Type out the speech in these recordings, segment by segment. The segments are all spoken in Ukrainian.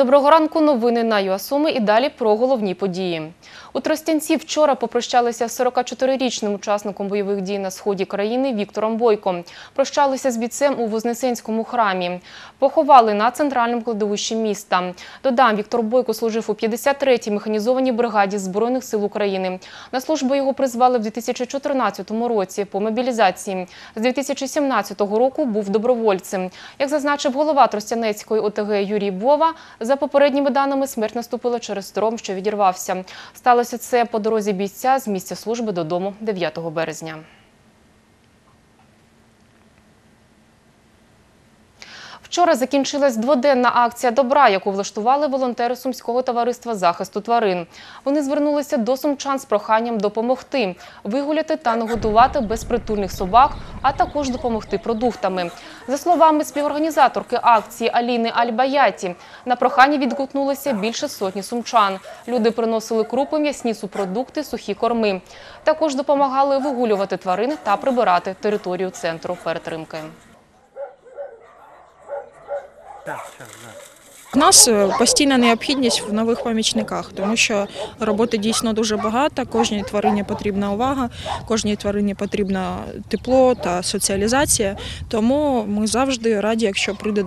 Доброго ранку. Новини на ЮАСуми і далі про головні події. У Тростянці вчора попрощалися з 44-річним учасником бойових дій на сході країни Віктором Бойком. Прощалися з бійцем у Вознесенському храмі. Поховали на центральному кладовищі міста. Додам, Віктор Бойко служив у 53-й механізованій бригаді Збройних сил України. На службу його призвали в 2014 році по мобілізації. З 2017 року був добровольцем. Як зазначив голова Тростянецької ОТГ Юрій Бова, за попередніми даними смерть наступила через стром, що відірвався. Сталося це по дорозі бійця з місця служби додому 9 березня. Вчора закінчилась дводенна акція добра, яку влаштували волонтери Сумського товариства захисту тварин. Вони звернулися до сумчан з проханням допомогти вигуляти та нагодувати безпритульних собак, а також допомогти продуктами. За словами співорганізаторки акції Аліни Альбаяті, на прохання відгукнулося більше сотні сумчан. Люди приносили крупи, м'ясні супродукти, сухі корми. Також допомагали вигулювати тварин та прибирати територію центру перетримки. У нас е, постійна необхідність в нових помічниках, тому що роботи дійсно дуже багато. Кожній тварині потрібна увага, кожній тварині потрібна тепло та соціалізація. Тому ми завжди раді, якщо прийде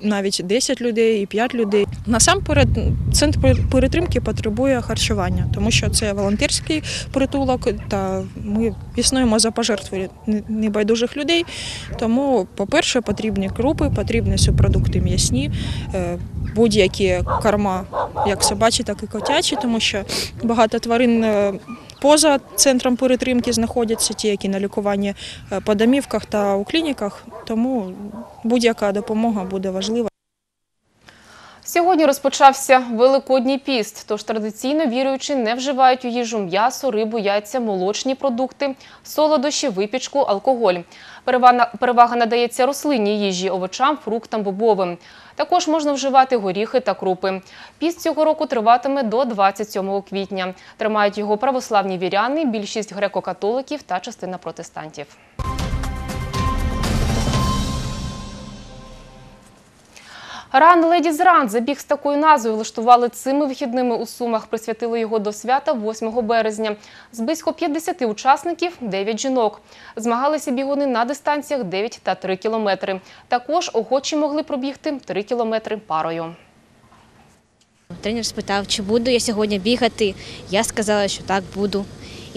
навіть 10 людей і 5 людей. Насамперед, центр перетримки потребує харчування, тому що це волонтерський притулок, та ми існуємо за пожертви небайдужих людей. Тому, по-перше, потрібні крупи, потрібні супродукти м'ясні. е, будь-які корма, як собачі, так і котячі, тому що багато тварин е, поза центром перетримки знаходяться, ті, які на лікуванні е, по домівках та у клініках. Тому будь-яка допомога буде важлива. Сьогодні розпочався Великодній піст, тож традиційно віруючі не вживають у їжу м'ясо, рибу, яйця, молочні продукти, солодощі, випічку, алкоголь. Перевага надається рослинній їжі, овочам, фруктам, бобовим. Також можна вживати горіхи та крупи. Піст цього року триватиме до 27 квітня. Тримають його православні віряни, більшість греко-католиків та частина протестантів. Ран Ladies Run – забіг з такою назвою влаштували цими вихідними у Сумах. Присвятили його до свята 8 березня. З близько 50 учасників – 9 жінок. Змагалися бігуни на дистанціях 9 та 3 кілометри. Також охочі могли пробігти 3 кілометри парою. Тренер спитав, чи буду я сьогодні бігати. Я сказала, що так буду.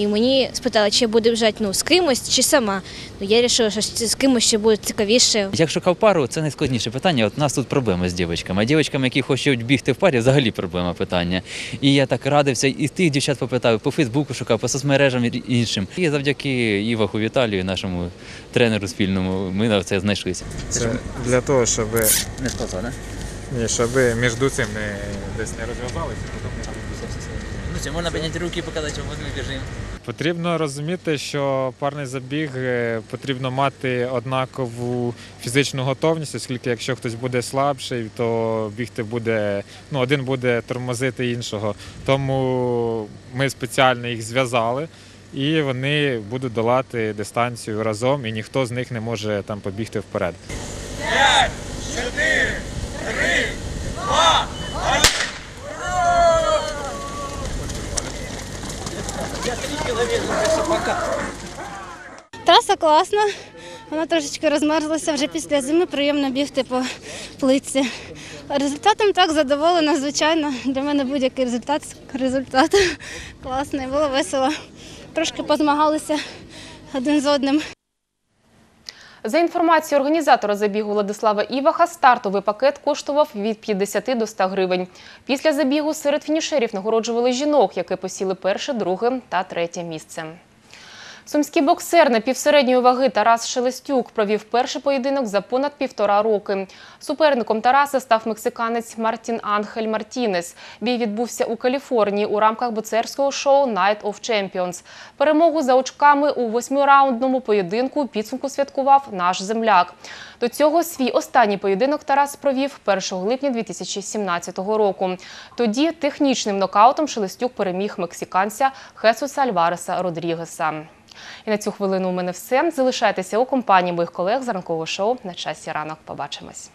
І мені спитали, чи я буду бежати ну, з кимось чи сама. Ну, я вирішила, що з кимось ще буде цікавіше. Як шукав пару, це найскладніше питання. От у нас тут проблеми з дівчатками. А дівчаткам, які хочуть бігти в парі, взагалі проблема питання. І я так радився, і тих дівчат попитав, по Фейсбуку шукав, по соцмережам і іншим. І завдяки Іваху Віталію, нашому тренеру спільному, ми на це знайшлися. Це для того, щоб, Не сказав, не? ні, щоб між цим не, десь не розв'язалися. Ну, це можна підняти руки і показати, що ми біжимо. Потрібно розуміти, що парний забіг е, потрібно мати однакову фізичну готовність, оскільки якщо хтось буде слабший, то бігти буде, ну, один буде тормозити іншого. Тому ми спеціально їх зв'язали. І вони будуть долати дистанцію разом, і ніхто з них не може там побігти вперед. Траса класна, вона трошечки розмерзлася вже після зими, приємно бігти по плитці. Результатом так задоволена, звичайно. Для мене будь-який результат результат класний, було весело. Трошки позмагалися один з одним. За інформацією організатора забігу Владислава Іваха, стартовий пакет коштував від 50 до 100 гривень. Після забігу серед фінішерів нагороджували жінок, які посіли перше, друге та третє місце. Сумський боксер напівсередньої ваги Тарас Шелестюк провів перший поєдинок за понад півтора роки. Суперником Тараса став мексиканець Мартін Анхель Мартінес. Бій відбувся у Каліфорнії у рамках боксерського шоу Night of Champions. Перемогу за очками у восьмираундному поєдинку підсумку святкував наш земляк. До цього свій останній поєдинок Тарас провів 1 липня 2017 року. Тоді технічним нокаутом Шелестюк переміг мексиканця Хесуса Альвареса Родрігеса. І на цю хвилину у мене все. Залишайтеся у компанії моїх колег з ранкового шоу на часі ранок. Побачимось.